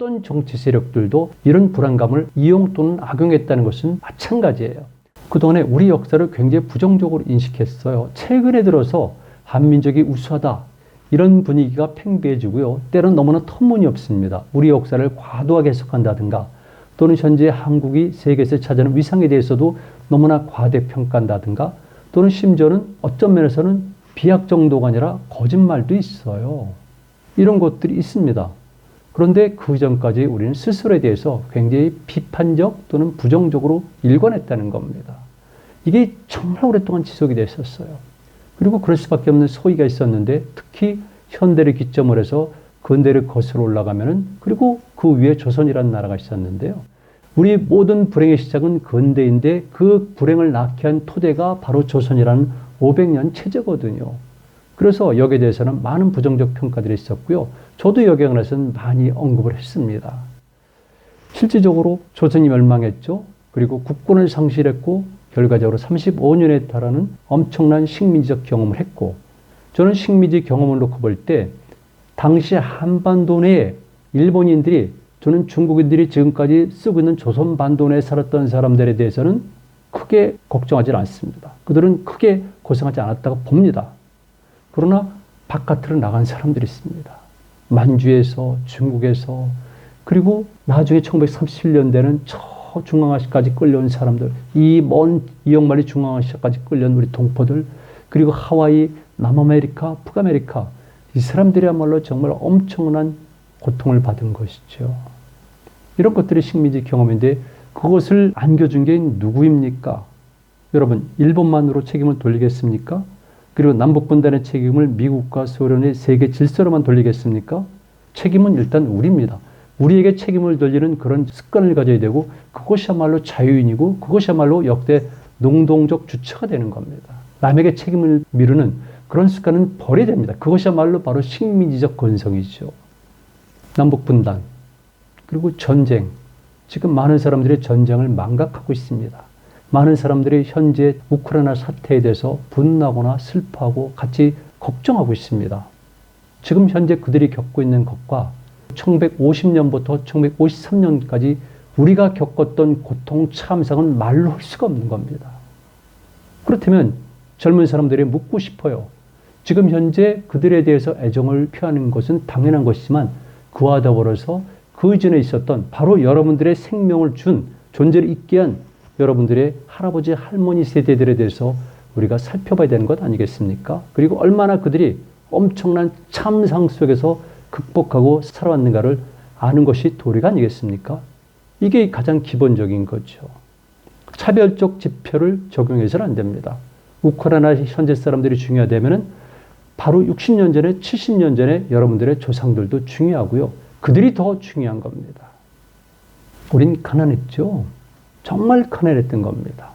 어떤 정치 세력들도 이런 불안감을 이용 또는 악용했다는 것은 마찬가지예요. 그동안에 우리 역사를 굉장히 부정적으로 인식했어요. 최근에 들어서 한민족이 우수하다. 이런 분위기가 팽배해지고요. 때론 너무나 터무니없습니다. 우리 역사를 과도하게 해석한다든가 또는 현재 한국이 세계에서 차지하는 위상에 대해서도 너무나 과대평가한다든가 또는 심지어는 어떤 면에서는 비약 정도가 아니라 거짓말도 있어요. 이런 것들이 있습니다. 그런데 그 전까지 우리는 스스로에 대해서 굉장히 비판적 또는 부정적으로 일관했다는 겁니다. 이게 정말 오랫동안 지속이 됐었어요. 그리고 그럴 수밖에 없는 소위가 있었는데 특히 현대를 기점으로 해서 근대를 거슬러 올라가면은 그리고 그 위에 조선이라는 나라가 있었는데요. 우리 모든 불행의 시작은 근대인데 그 불행을 낳게 한 토대가 바로 조선이라는 500년 체제거든요. 그래서 여기에 대해서는 많은 부정적 평가들이 있었고요. 저도 여기에 관해서는 많이 언급을 했습니다. 실질적으로 조선이 멸망했죠. 그리고 국권을 상실했고 결과적으로 35년에 달하는 엄청난 식민지적 경험을 했고 저는 식민지 경험을 놓고 볼 때 당시 한반도 내에 일본인들이 저는 중국인들이 지금까지 쓰고 있는 조선 반도 내에 살았던 사람들에 대해서는 크게 걱정하지 않습니다. 그들은 크게 고생하지 않았다고 봅니다. 그러나 바깥으로 나간 사람들이 있습니다. 만주에서 중국에서 그리고 나중에 1937년대는 저 중앙아시아까지 끌려온 사람들, 이 먼 이역만리 중앙아시아까지 끌려온 우리 동포들, 그리고 하와이, 남아메리카, 북아메리카, 이 사람들이야말로 정말 엄청난 고통을 받은 것이죠. 이런 것들이 식민지 경험인데 그것을 안겨준 게 누구입니까? 여러분, 일본만으로 책임을 돌리겠습니까? 그리고 남북분단의 책임을 미국과 소련의 세계 질서로만 돌리겠습니까? 책임은 일단 우리입니다. 우리에게 책임을 돌리는 그런 습관을 가져야 되고 그것이야말로 자유인이고 그것이야말로 역대 농동적 주체가 되는 겁니다. 남에게 책임을 미루는 그런 습관은 버려야 됩니다. 그것이야말로 바로 식민지적 건성이죠. 남북 분단 그리고 전쟁 지금 많은 사람들이 전쟁을 망각하고 있습니다. 많은 사람들이 현재 우크라이나 사태에 대해서 분나거나 슬퍼하고 같이 걱정하고 있습니다. 지금 현재 그들이 겪고 있는 것과 1950년부터 1953년까지 우리가 겪었던 고통, 참상은 말로 할 수가 없는 겁니다. 그렇다면 젊은 사람들이 묻고 싶어요. 지금 현재 그들에 대해서 애정을 표하는 것은 당연한 것이지만 그와 더불어서 그 이전에 있었던 바로 여러분들의 생명을 준 존재를 있게 한 여러분들의 할아버지, 할머니 세대들에 대해서 우리가 살펴봐야 되는 것 아니겠습니까? 그리고 얼마나 그들이 엄청난 참상 속에서 극복하고 살아왔는가를 아는 것이 도리가 아니겠습니까? 이게 가장 기본적인 거죠. 차별적 지표를 적용해서는 안 됩니다. 우크라이나 현재 사람들이 중요하다면 바로 60년 전에, 70년 전에 여러분들의 조상들도 중요하고요. 그들이 더 중요한 겁니다. 우린 가난했죠. 정말 가난했던 겁니다.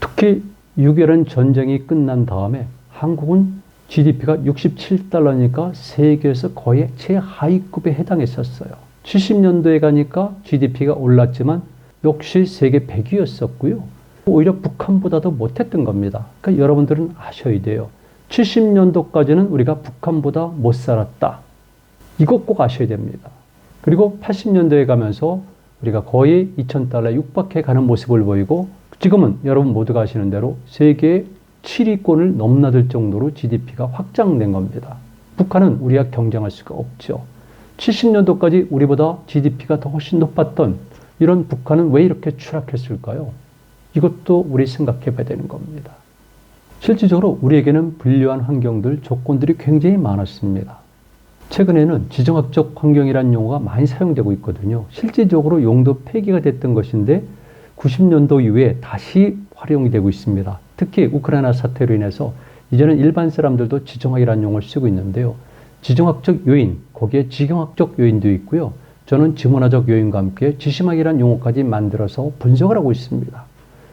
특히 6.1은 전쟁이 끝난 다음에 한국은 GDP가 67달러니까 세계에서 거의 최하위급에 해당했었어요. 70년도에 가니까 GDP가 올랐지만 역시 세계 100위였었고요. 오히려 북한보다도 못했던 겁니다. 그러니까 여러분들은 아셔야 돼요. 70년도까지는 우리가 북한보다 못 살았다. 이것 꼭 아셔야 됩니다. 그리고 80년대에 가면서 우리가 거의 2,000달러 육박해 가는 모습을 보이고 지금은 여러분 모두가 아시는 대로 세계 7위권을 넘나들 정도로 GDP가 확장된 겁니다. 북한은 우리와 경쟁할 수가 없죠. 70년도까지 우리보다 GDP가 더 훨씬 높았던 이런 북한은 왜 이렇게 추락했을까요? 이것도 우리 생각해 봐야 되는 겁니다. 실질적으로 우리에게는 불리한 환경들, 조건들이 굉장히 많았습니다. 최근에는 지정학적 환경이라는 용어가 많이 사용되고 있거든요. 실질적으로 용도 폐기가 됐던 것인데 90년도 이후에 다시 활용이 되고 있습니다. 특히 우크라이나 사태로 인해서 이제는 일반 사람들도 지정학이라는 용어를 쓰고 있는데요. 지정학적 요인, 거기에 지경학적 요인도 있고요. 저는 지문화적 요인과 함께 지심학이라는 용어까지 만들어서 분석을 하고 있습니다.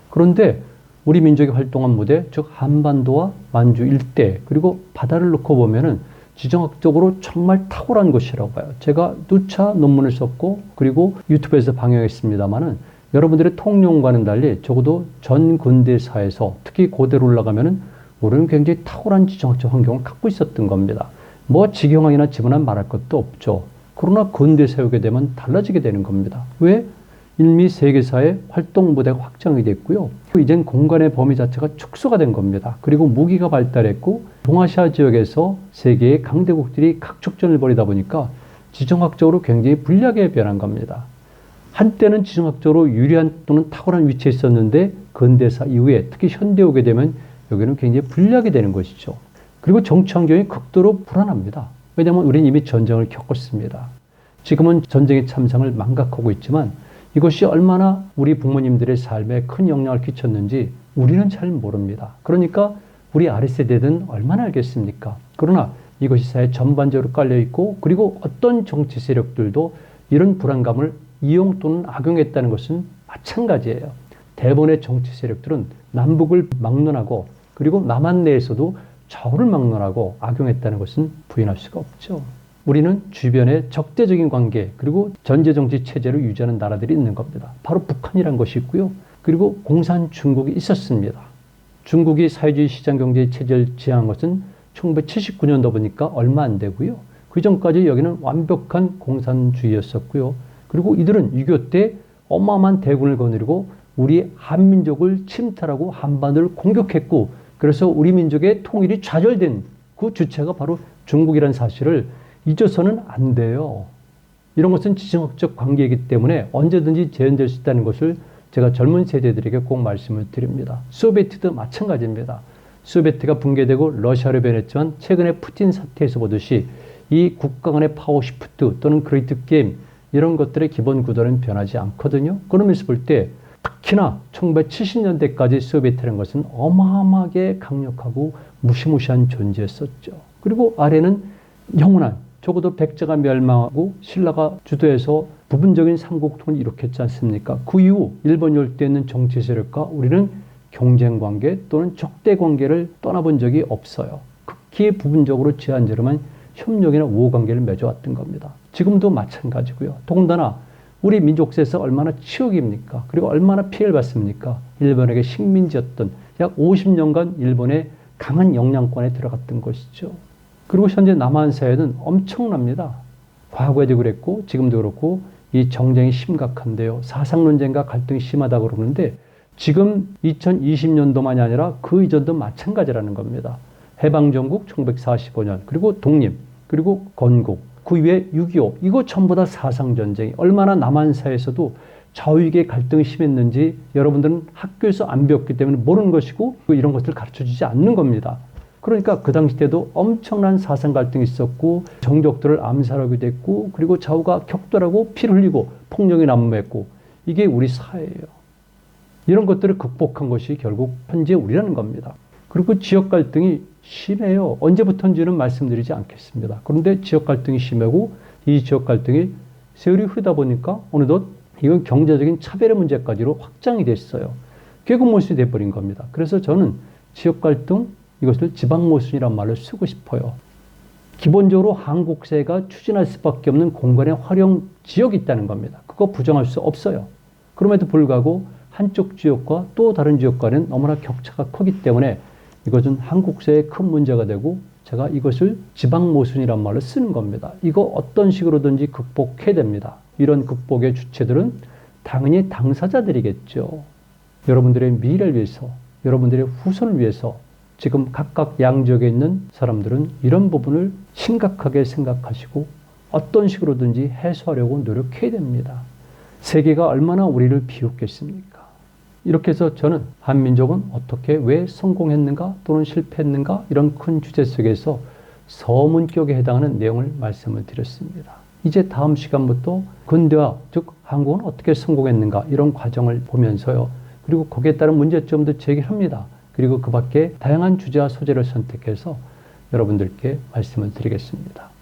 그런데 우리 민족이 활동한 무대, 즉 한반도와 만주 일대 그리고 바다를 놓고 보면은 지정학적으로 정말 탁월한 것이라고 봐요. 제가 누차 논문을 썼고 그리고 유튜브에서 방영했습니다만은 여러분들의 통용과는 달리 적어도 전 근대사에서 특히 고대로 올라가면은 우리는 굉장히 탁월한 지정학적 환경을 갖고 있었던 겁니다. 뭐 지경학이나 지문학 말할 것도 없죠. 그러나 근대사에 오게 되면 달라지게 되는 겁니다. 왜? 일미 세계사의 활동 무대가 확장이 됐고요. 이젠 공간의 범위 자체가 축소가 된 겁니다. 그리고 무기가 발달했고 동아시아 지역에서 세계의 강대국들이 각축전을 벌이다 보니까 지정학적으로 굉장히 불리하게 변한 겁니다. 한때는 지정학적으로 유리한 또는 탁월한 위치에 있었는데 근대사 이후에 특히 현대 오게 되면 여기는 굉장히 불리하게 되는 것이죠. 그리고 정치 환경이 극도로 불안합니다. 왜냐하면 우리는 이미 전쟁을 겪었습니다. 지금은 전쟁의 참상을 망각하고 있지만 이것이 얼마나 우리 부모님들의 삶에 큰 영향을 끼쳤는지 우리는 잘 모릅니다. 그러니까 우리 아랫세대는 얼마나 알겠습니까? 그러나 이것이 사회 전반적으로 깔려 있고 그리고 어떤 정치 세력들도 이런 불안감을 이용 또는 악용했다는 것은 마찬가지예요. 대부분의 정치 세력들은 남북을 막론하고 그리고 남한 내에서도 좌우를 막론하고 악용했다는 것은 부인할 수가 없죠. 우리는 주변에 적대적인 관계 그리고 전제정치 체제를 유지하는 나라들이 있는 겁니다. 바로 북한이란 것이 있고요. 그리고 공산 중국이 있었습니다. 중국이 사회주의 시장 경제 체제를 지향한 것은 1979년도 보니까 얼마 안 되고요. 그 전까지 여기는 완벽한 공산주의였었고요. 그리고 이들은 6.25 때 어마어마한 대군을 거느리고 우리 한민족을 침탈하고 한반도를 공격했고 그래서 우리 민족의 통일이 좌절된 그 주체가 바로 중국이라는 사실을 잊어서는 안 돼요. 이런 것은 지정학적 관계이기 때문에 언제든지 재현될 수 있다는 것을 제가 젊은 세대들에게 꼭 말씀을 드립니다. 소비에트도 마찬가지입니다. 소비에트가 붕괴되고 러시아로 변했지만 최근에 푸틴 사태에서 보듯이 이 국가 간의 파워 시프트 또는 그레이트 게임 이런 것들의 기본 구도는 변하지 않거든요. 그러면서 볼 때 특히나 1970년대까지 소비에트라는 것은 어마어마하게 강력하고 무시무시한 존재였었죠. 그리고 아래는 영원한 적어도 백제가 멸망하고 신라가 주도해서 부분적인 삼국통을 일으켰지 않습니까? 그 이후 일본 열대에 있는 정치 세력과 우리는 경쟁 관계 또는 적대 관계를 떠나본 적이 없어요. 극히 부분적으로 제한적으로만 협력이나 우호 관계를 맺어왔던 겁니다. 지금도 마찬가지고요. 더군다나 우리 민족세에서 얼마나 치욕입니까? 그리고 얼마나 피해를 받습니까? 일본에게 식민지였던 약 50년간 일본의 강한 영향권에 들어갔던 것이죠. 그리고 현재 남한 사회는 엄청납니다. 과거에도 그랬고 지금도 그렇고 이 정쟁이 심각한데요. 사상 논쟁과 갈등이 심하다고 그러는데 지금 2020년도만이 아니라 그 이전도 마찬가지라는 겁니다. 해방전국 1945년 그리고 독립 그리고 건국 그 위에 6.25 이거 전부 다 사상전쟁이 얼마나 남한 사회에서도 좌우익의 갈등이 심했는지 여러분들은 학교에서 안 배웠기 때문에 모르는 것이고 이런 것들을 가르쳐주지 않는 겁니다. 그러니까 그 당시 때도 엄청난 사상 갈등이 있었고 정적들을 암살하게 됐고 그리고 좌우가 격돌하고 피를 흘리고 폭력이 난무했고 이게 우리 사회예요. 이런 것들을 극복한 것이 결국 현재 우리라는 겁니다. 그리고 지역 갈등이 심해요. 언제부터인지는 말씀드리지 않겠습니다. 그런데 지역 갈등이 심하고 이 지역 갈등이 세월이 흐르다 보니까 어느덧 이건 경제적인 차별의 문제까지로 확장이 됐어요. 모순이 돼버린 겁니다. 그래서 저는 지역 갈등, 이것을 지방 모순이란 말을 쓰고 싶어요. 기본적으로 한국사가 추진할 수밖에 없는 공간의 활용 지역이 있다는 겁니다. 그거 부정할 수 없어요. 그럼에도 불구하고 한쪽 지역과 또 다른 지역과는 너무나 격차가 크기 때문에 이것은 한국사의 큰 문제가 되고 제가 이것을 지방 모순이란 말을 쓰는 겁니다. 이거 어떤 식으로든지 극복해야 됩니다. 이런 극복의 주체들은 당연히 당사자들이겠죠. 여러분들의 미래를 위해서, 여러분들의 후손을 위해서 지금 각각 양지역에 있는 사람들은 이런 부분을 심각하게 생각하시고 어떤 식으로든지 해소하려고 노력해야 됩니다. 세계가 얼마나 우리를 비웃겠습니까? 이렇게 해서 저는 한민족은 어떻게 왜 성공했는가 또는 실패했는가 이런 큰 주제 속에서 서문격에 해당하는 내용을 말씀을 드렸습니다. 이제 다음 시간부터 근대화, 즉 한국은 어떻게 성공했는가 이런 과정을 보면서요. 그리고 거기에 따른 문제점도 제기합니다. 그리고 그 밖에 다양한 주제와 소재를 선택해서 여러분들께 말씀을 드리겠습니다.